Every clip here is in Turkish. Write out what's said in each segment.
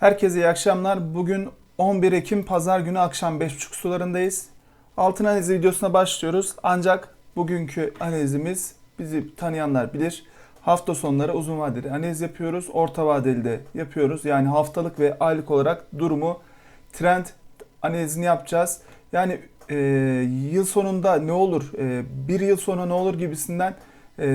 Herkese iyi akşamlar. Bugün 11 Ekim Pazar günü akşam 5.30 sularındayız. Altın analizi videosuna başlıyoruz. Ancak bugünkü analizimiz bizi tanıyanlar bilir. Hafta sonları uzun vadeli analiz yapıyoruz. Orta vadeli de yapıyoruz. Yani haftalık ve aylık olarak durumu trend analizini yapacağız. Yani e, yıl sonunda ne olur, e, bir yıl sonra ne olur gibisinden e,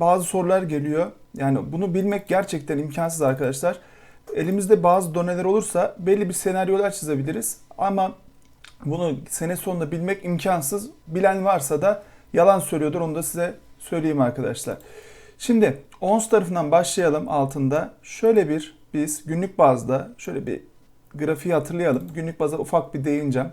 bazı sorular geliyor. Yani bunu bilmek gerçekten imkansız arkadaşlar. Elimizde bazı doneler olursa belli bir senaryolar çizebiliriz. Ama bunu sene sonunda bilmek imkansız. Bilen varsa da yalan söylüyordur. Onu da size söyleyeyim arkadaşlar. Şimdi ONS tarafından başlayalım altında. Şöyle bir biz günlük bazda şöyle bir grafiği hatırlayalım. Günlük baza ufak bir değineceğim.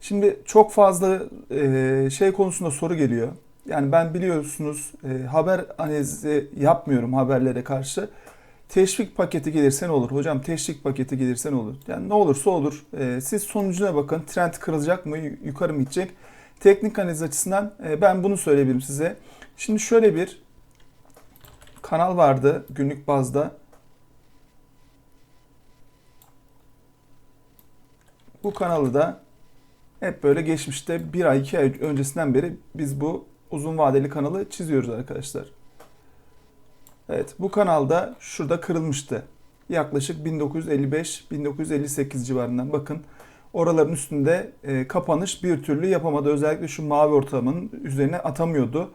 Şimdi çok fazla e, şey konusunda soru geliyor. Yani ben biliyorsunuz e, haber analizi yapmıyorum haberlere karşı. Teşvik paketi gelirse ne olur? Hocam teşvik paketi gelirse ne olur? Yani ne olursa olur. E, siz sonucuna bakın. Trend kırılacak mı? Yukarı mı gidecek? Teknik analiz açısından e, ben bunu söyleyebilirim size. Şimdi şöyle bir kanal vardı günlük bazda. Bu kanalı da hep böyle geçmişte bir ay iki ay öncesinden beri biz bu uzun vadeli kanalı çiziyoruz arkadaşlar. Evet bu kanalda şurada kırılmıştı. Yaklaşık 1955-1958 civarından bakın. Oraların üstünde e, kapanış bir türlü yapamadı. Özellikle şu mavi ortalamanın üzerine atamıyordu.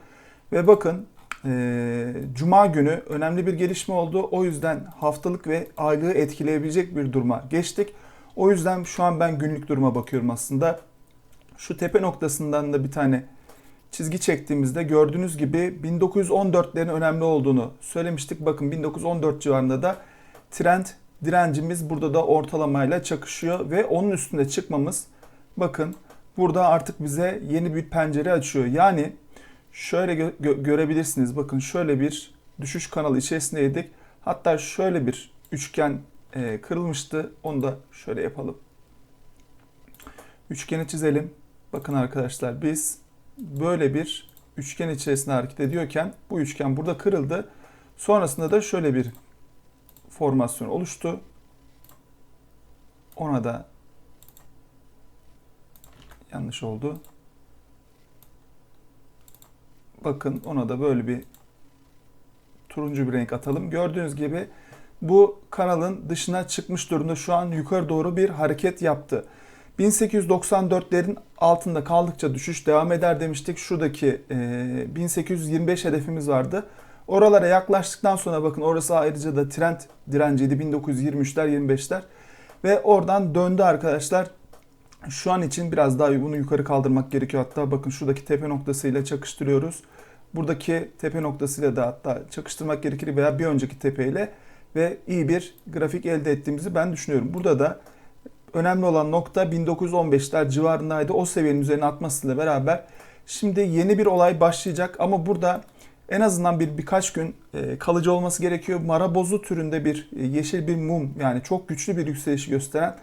Ve bakın e, Cuma günü önemli bir gelişme oldu. O yüzden haftalık ve aylığı etkileyebilecek bir duruma geçtik. O yüzden şu an ben günlük duruma bakıyorum aslında. Şu tepe noktasından da bir tane çizgi çektiğimizde gördüğünüz gibi 1914'lerin önemli olduğunu söylemiştik. Bakın 1914 civarında da trend direncimiz burada da ortalamayla çakışıyor ve onun üstünde çıkmamız bakın burada artık bize yeni bir pencere açıyor. Yani şöyle gö- görebilirsiniz. Bakın şöyle bir düşüş kanalı içerisindeydik. Hatta şöyle bir üçgen e, kırılmıştı. Onu da şöyle yapalım. Üçgeni çizelim. Bakın arkadaşlar biz böyle bir üçgen içerisinde hareket ediyorken bu üçgen burada kırıldı. Sonrasında da şöyle bir formasyon oluştu. Ona da yanlış oldu. Bakın ona da böyle bir turuncu bir renk atalım. Gördüğünüz gibi bu kanalın dışına çıkmış durumda. Şu an yukarı doğru bir hareket yaptı. 1894'lerin altında kaldıkça düşüş devam eder demiştik. Şuradaki e, 1825 hedefimiz vardı. Oralara yaklaştıktan sonra bakın orası ayrıca da trend direnciydi 1923'ler 25'ler. Ve oradan döndü arkadaşlar. Şu an için biraz daha bunu yukarı kaldırmak gerekiyor. Hatta bakın şuradaki tepe noktasıyla çakıştırıyoruz. Buradaki tepe noktasıyla da hatta çakıştırmak gerekir veya bir önceki tepeyle ve iyi bir grafik elde ettiğimizi ben düşünüyorum. Burada da önemli olan nokta 1915'ler civarındaydı. O seviyenin üzerine atmasıyla beraber şimdi yeni bir olay başlayacak ama burada en azından bir birkaç gün e, kalıcı olması gerekiyor. Marabozu türünde bir e, yeşil bir mum yani çok güçlü bir yükselişi gösteren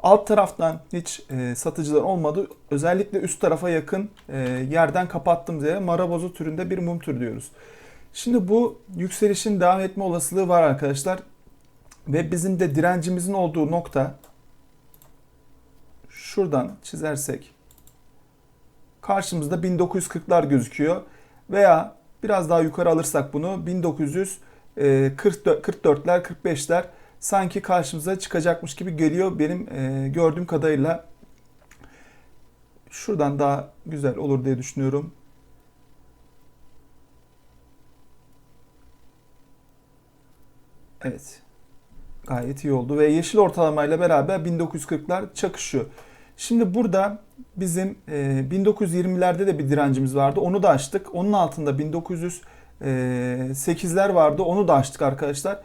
alt taraftan hiç e, satıcılar olmadı. Özellikle üst tarafa yakın yerden kapattığımız yere marabozu türünde bir mum tür diyoruz. Şimdi bu yükselişin devam etme olasılığı var arkadaşlar. Ve bizim de direncimizin olduğu nokta şuradan çizersek karşımızda 1940'lar gözüküyor. Veya biraz daha yukarı alırsak bunu 1944'ler 45'ler sanki karşımıza çıkacakmış gibi geliyor benim e, gördüğüm kadarıyla. Şuradan daha güzel olur diye düşünüyorum. Evet. Gayet iyi oldu ve yeşil ortalamayla beraber 1940'lar çakışıyor. Şimdi burada bizim 1920'lerde de bir direncimiz vardı. Onu da açtık. Onun altında 1908'ler vardı. Onu da açtık arkadaşlar.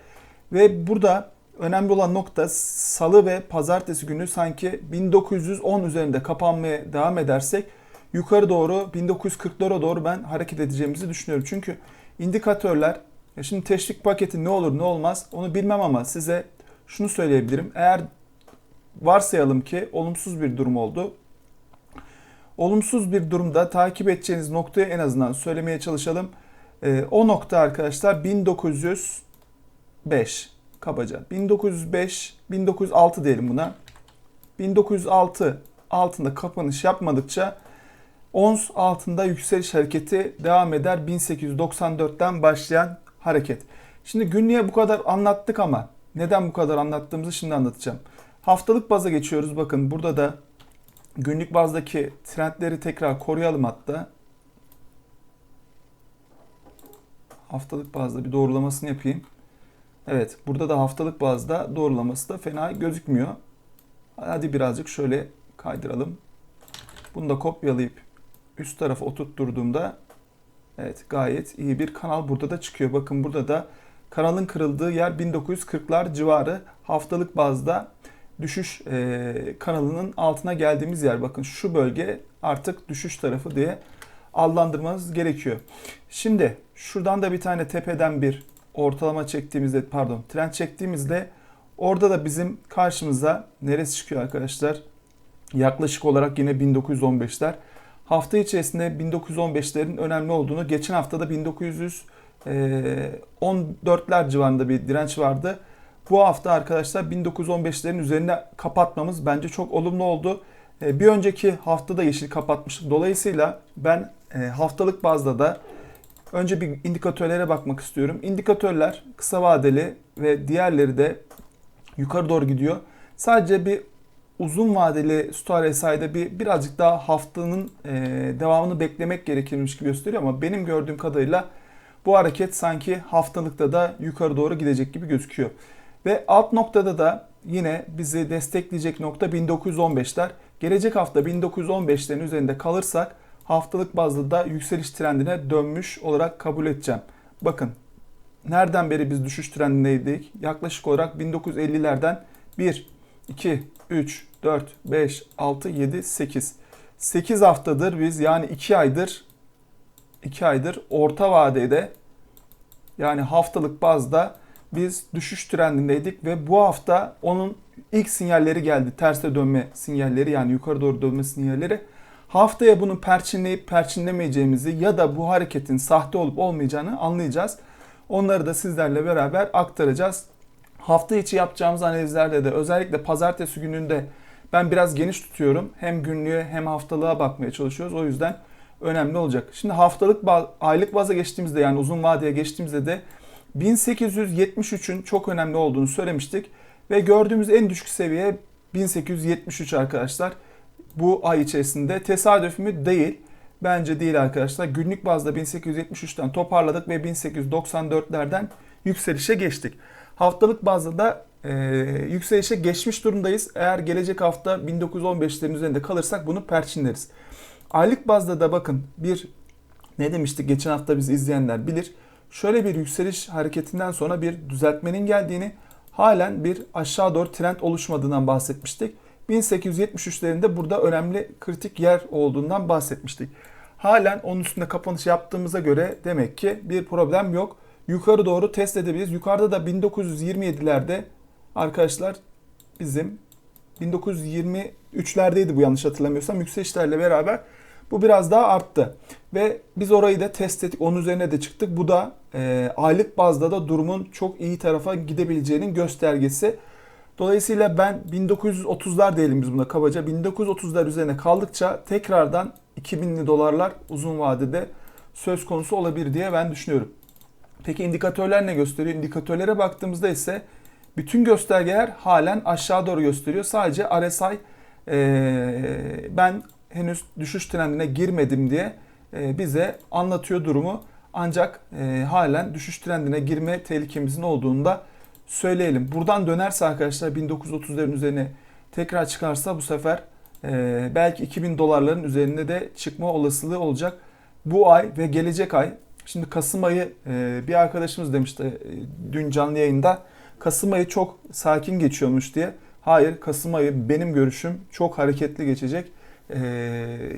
Ve burada önemli olan nokta salı ve pazartesi günü sanki 1910 üzerinde kapanmaya devam edersek yukarı doğru 1940'lara doğru ben hareket edeceğimizi düşünüyorum. Çünkü indikatörler şimdi teşvik paketi ne olur ne olmaz onu bilmem ama size şunu söyleyebilirim. Eğer varsayalım ki olumsuz bir durum oldu. Olumsuz bir durumda takip edeceğiniz noktayı en azından söylemeye çalışalım. E, o nokta arkadaşlar 1905. kabaca. 1905, 1906 diyelim buna. 1906 altında kapanış yapmadıkça ons altında yükseliş hareketi devam eder. 1894'ten başlayan hareket. Şimdi günlüğe bu kadar anlattık ama neden bu kadar anlattığımızı şimdi anlatacağım. Haftalık baza geçiyoruz. Bakın burada da günlük bazdaki trendleri tekrar koruyalım hatta. Haftalık bazda bir doğrulamasını yapayım. Evet burada da haftalık bazda doğrulaması da fena gözükmüyor. Hadi birazcık şöyle kaydıralım. Bunu da kopyalayıp üst tarafa oturtturduğumda evet gayet iyi bir kanal burada da çıkıyor. Bakın burada da kanalın kırıldığı yer 1940'lar civarı haftalık bazda düşüş e, kanalının altına geldiğimiz yer. Bakın şu bölge artık düşüş tarafı diye adlandırmanız gerekiyor. Şimdi şuradan da bir tane tepeden bir ortalama çektiğimizde pardon trend çektiğimizde orada da bizim karşımıza neresi çıkıyor arkadaşlar? Yaklaşık olarak yine 1915'ler. Hafta içerisinde 1915'lerin önemli olduğunu geçen hafta da 1914'ler civarında bir direnç vardı. Bu hafta arkadaşlar 1915'lerin üzerine kapatmamız bence çok olumlu oldu. Bir önceki haftada yeşil kapatmıştık. Dolayısıyla ben haftalık bazda da önce bir indikatörlere bakmak istiyorum. İndikatörler kısa vadeli ve diğerleri de yukarı doğru gidiyor. Sadece bir uzun vadeli Star SI'de bir birazcık daha haftanın e, devamını beklemek gerekirmiş gibi gösteriyor ama benim gördüğüm kadarıyla bu hareket sanki haftalıkta da yukarı doğru gidecek gibi gözüküyor. Ve alt noktada da yine bizi destekleyecek nokta 1915'ler. Gelecek hafta 1915'lerin üzerinde kalırsak haftalık bazda da yükseliş trendine dönmüş olarak kabul edeceğim. Bakın nereden beri biz düşüş trendindeydik? Yaklaşık olarak 1950'lerden 1, 2, 3, 4, 5, 6, 7, 8. 8 haftadır biz yani 2 aydır 2 aydır orta vadede yani haftalık bazda biz düşüş trendindeydik ve bu hafta onun ilk sinyalleri geldi. Terse dönme sinyalleri yani yukarı doğru dönme sinyalleri. Haftaya bunu perçinleyip perçinlemeyeceğimizi ya da bu hareketin sahte olup olmayacağını anlayacağız. Onları da sizlerle beraber aktaracağız. Hafta içi yapacağımız analizlerde de özellikle pazartesi gününde ben biraz geniş tutuyorum. Hem günlüğe hem haftalığa bakmaya çalışıyoruz. O yüzden önemli olacak. Şimdi haftalık aylık baza geçtiğimizde yani uzun vadeye geçtiğimizde de 1873'ün çok önemli olduğunu söylemiştik. Ve gördüğümüz en düşük seviye 1873 arkadaşlar. Bu ay içerisinde tesadüf mü? Değil. Bence değil arkadaşlar. Günlük bazda 1873'ten toparladık ve 1894'lerden yükselişe geçtik. Haftalık bazda da e, yükselişe geçmiş durumdayız. Eğer gelecek hafta 1915'lerin üzerinde kalırsak bunu perçinleriz. Aylık bazda da bakın bir ne demiştik geçen hafta bizi izleyenler bilir. Şöyle bir yükseliş hareketinden sonra bir düzeltmenin geldiğini, halen bir aşağı doğru trend oluşmadığından bahsetmiştik. 1873'lerinde burada önemli kritik yer olduğundan bahsetmiştik. Halen onun üstünde kapanış yaptığımıza göre demek ki bir problem yok. Yukarı doğru test edebiliriz. Yukarıda da 1927'lerde arkadaşlar bizim 1923'lerdeydi bu yanlış hatırlamıyorsam yükselişlerle beraber bu biraz daha arttı. Ve biz orayı da test ettik. Onun üzerine de çıktık. Bu da e, aylık bazda da durumun çok iyi tarafa gidebileceğinin göstergesi. Dolayısıyla ben 1930'lar diyelim biz buna kabaca. 1930'lar üzerine kaldıkça tekrardan 2000'li dolarlar uzun vadede söz konusu olabilir diye ben düşünüyorum. Peki indikatörler ne gösteriyor? İndikatörlere baktığımızda ise bütün göstergeler halen aşağı doğru gösteriyor. Sadece RSI e, ben henüz düşüş trendine girmedim diye bize anlatıyor durumu. Ancak e, halen düşüş trendine girme tehlikemizin olduğunu da söyleyelim. Buradan dönerse arkadaşlar 1930'ların üzerine tekrar çıkarsa bu sefer e, belki 2000 dolarların üzerinde de çıkma olasılığı olacak. Bu ay ve gelecek ay Şimdi Kasım ayı bir arkadaşımız demişti dün canlı yayında Kasım ayı çok sakin geçiyormuş diye. Hayır Kasım ayı benim görüşüm çok hareketli geçecek.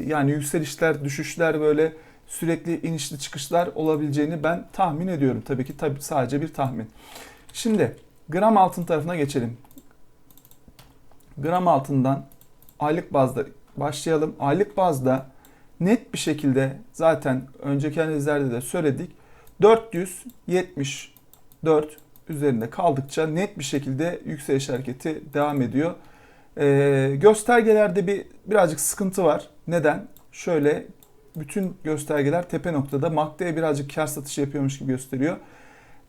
Yani yükselişler, düşüşler böyle sürekli inişli çıkışlar olabileceğini ben tahmin ediyorum. Tabii ki tabii sadece bir tahmin. Şimdi gram altın tarafına geçelim. Gram altından aylık bazda başlayalım. Aylık bazda net bir şekilde zaten önceki analizlerde de söyledik. 474 üzerinde kaldıkça net bir şekilde yükseliş hareketi devam ediyor. Ee, göstergelerde bir birazcık sıkıntı var. Neden? Şöyle bütün göstergeler tepe noktada. MACD'ye birazcık kar satışı yapıyormuş gibi gösteriyor.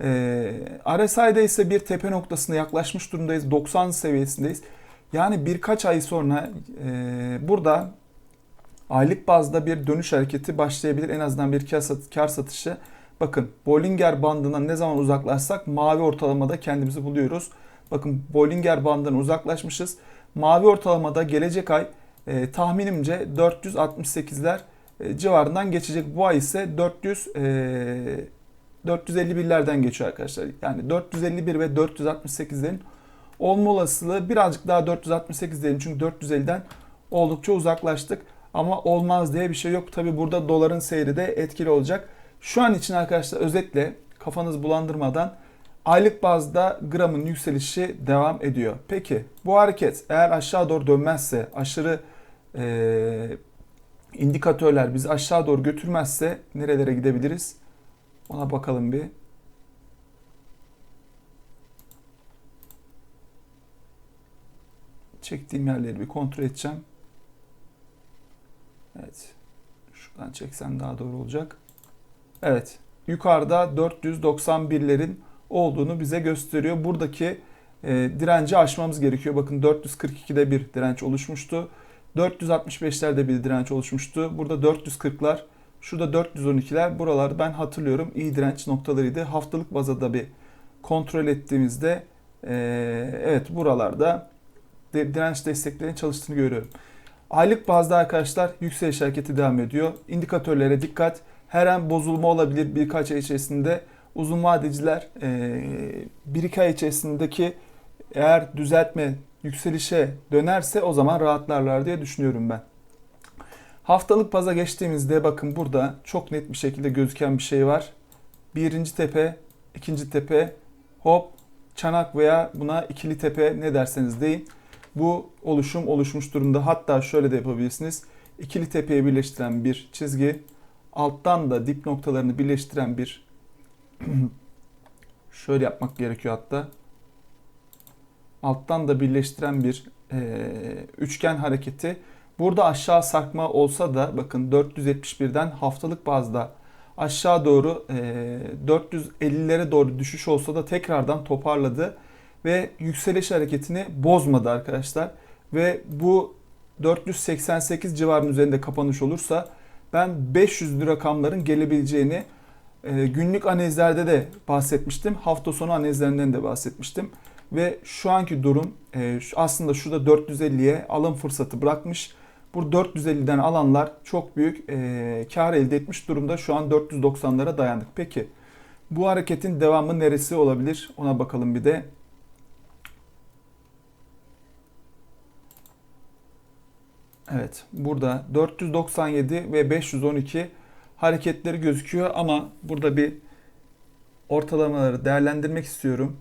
Ee, RSI'de ise bir tepe noktasına yaklaşmış durumdayız. 90 seviyesindeyiz. Yani birkaç ay sonra e, burada aylık bazda bir dönüş hareketi başlayabilir. En azından bir kar, sat, kar satışı. Bakın Bollinger bandından ne zaman uzaklaşsak mavi ortalamada kendimizi buluyoruz. Bakın Bollinger bandından uzaklaşmışız. Mavi ortalamada gelecek ay e, tahminimce 468'ler e, civarından geçecek. Bu ay ise 400 e, 451'lerden geçiyor arkadaşlar. Yani 451 ve 468'lerin olma olasılığı birazcık daha 468 diyelim çünkü 450'den oldukça uzaklaştık. Ama olmaz diye bir şey yok. Tabi burada doların seyri de etkili olacak. Şu an için arkadaşlar özetle kafanızı bulandırmadan aylık bazda gramın yükselişi devam ediyor. Peki bu hareket eğer aşağı doğru dönmezse aşırı e, indikatörler bizi aşağı doğru götürmezse nerelere gidebiliriz? Ona bakalım bir. Çektiğim yerleri bir kontrol edeceğim. Evet. Şuradan çeksem daha doğru olacak. Evet. Yukarıda 491'lerin olduğunu bize gösteriyor. Buradaki e, direnci aşmamız gerekiyor. Bakın 442'de bir direnç oluşmuştu. 465'lerde bir direnç oluşmuştu. Burada 440'lar, şurada 412'ler. Buralar ben hatırlıyorum iyi direnç noktalarıydı. Haftalık bazada bir kontrol ettiğimizde e, evet buralarda direnç desteklerinin çalıştığını görüyorum. Aylık bazda arkadaşlar yükseliş hareketi devam ediyor. İndikatörlere dikkat. Her an bozulma olabilir birkaç ay içerisinde. Uzun vadeciler e, bir iki ay içerisindeki eğer düzeltme yükselişe dönerse o zaman rahatlarlar diye düşünüyorum ben. Haftalık paza geçtiğimizde bakın burada çok net bir şekilde gözüken bir şey var. Birinci tepe, ikinci tepe, hop, çanak veya buna ikili tepe ne derseniz deyin. Bu oluşum oluşmuş durumda. Hatta şöyle de yapabilirsiniz. İkili tepeyi birleştiren bir çizgi, alttan da dip noktalarını birleştiren bir şöyle yapmak gerekiyor hatta. Alttan da birleştiren bir e, üçgen hareketi. Burada aşağı sarkma olsa da bakın 471'den haftalık bazda aşağı doğru e, 450'lere doğru düşüş olsa da tekrardan toparladı ve yükseliş hareketini bozmadı arkadaşlar. Ve bu 488 civarının üzerinde kapanış olursa ben 500 rakamların gelebileceğini e, günlük analizlerde de bahsetmiştim. Hafta sonu analizlerinden de bahsetmiştim. Ve şu anki durum e, aslında şurada 450'ye alım fırsatı bırakmış. Bu 450'den alanlar çok büyük e, kar elde etmiş durumda. Şu an 490'lara dayandık. Peki bu hareketin devamı neresi olabilir? Ona bakalım bir de. Evet burada 497 ve 512 hareketleri gözüküyor ama burada bir ortalamaları değerlendirmek istiyorum.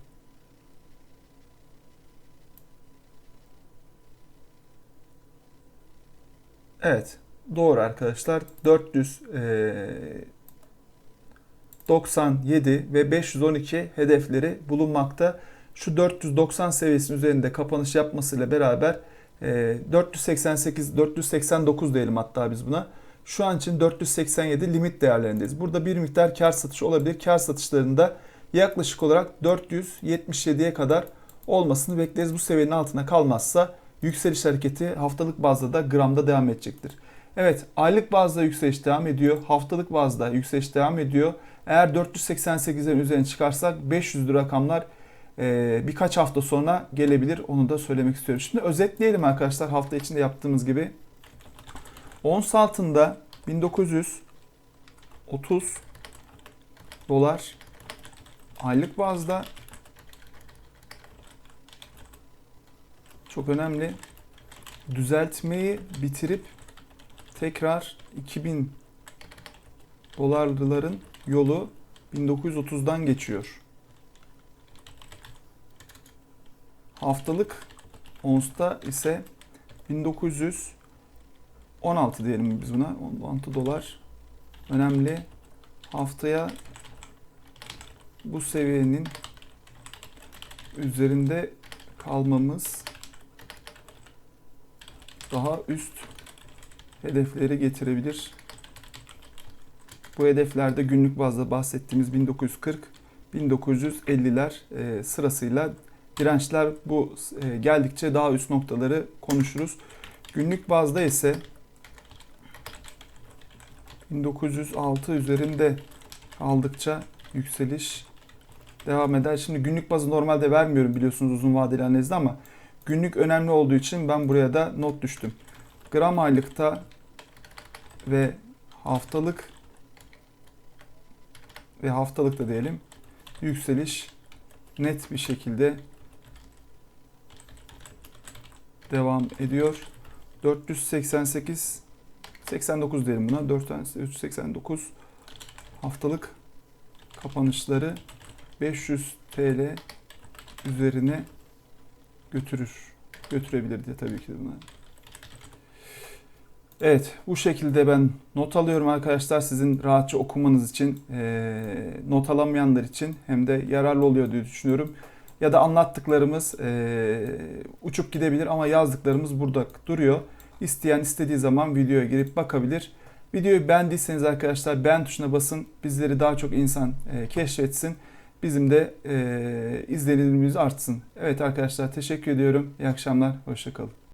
Evet doğru arkadaşlar 497 ve 512 hedefleri bulunmakta. Şu 490 seviyesinin üzerinde kapanış yapmasıyla beraber 488, ee, 489 diyelim hatta biz buna. Şu an için 487 limit değerlerindeyiz. Burada bir miktar kar satışı olabilir. Kar satışlarında yaklaşık olarak 477'ye kadar olmasını bekleriz. Bu seviyenin altına kalmazsa yükseliş hareketi haftalık bazda da gramda devam edecektir. Evet aylık bazda yükseliş devam ediyor. Haftalık bazda yükseliş devam ediyor. Eğer 488'lerin üzerine çıkarsak 500 rakamlar birkaç hafta sonra gelebilir. Onu da söylemek istiyorum. Şimdi özetleyelim arkadaşlar hafta içinde yaptığımız gibi. Ons altında 1930 dolar aylık bazda çok önemli düzeltmeyi bitirip tekrar 2000 dolarların yolu 1930'dan geçiyor. Haftalık onsta ise 1916 diyelim biz buna. 16 dolar önemli. Haftaya bu seviyenin üzerinde kalmamız daha üst hedefleri getirebilir. Bu hedeflerde günlük bazda bahsettiğimiz 1940 1950'ler e, sırasıyla dirençler bu e, geldikçe daha üst noktaları konuşuruz. Günlük bazda ise 1906 üzerinde kaldıkça yükseliş devam eder. Şimdi günlük bazı normalde vermiyorum biliyorsunuz uzun vadeli analizde ama günlük önemli olduğu için ben buraya da not düştüm. Gram aylıkta ve haftalık ve haftalıkta diyelim yükseliş net bir şekilde devam ediyor. 488 89 diyelim buna. 4 tanesi 389 haftalık kapanışları 500 TL üzerine götürür. Götürebilir diye tabii ki buna. Evet bu şekilde ben not alıyorum arkadaşlar sizin rahatça okumanız için e, not alamayanlar için hem de yararlı oluyor diye düşünüyorum. Ya da anlattıklarımız e, uçup gidebilir ama yazdıklarımız burada duruyor. İsteyen istediği zaman videoya girip bakabilir. Videoyu beğendiyseniz arkadaşlar beğen tuşuna basın. Bizleri daha çok insan e, keşfetsin. Bizim de e, izlenimimiz artsın. Evet arkadaşlar teşekkür ediyorum. İyi akşamlar. Hoşçakalın.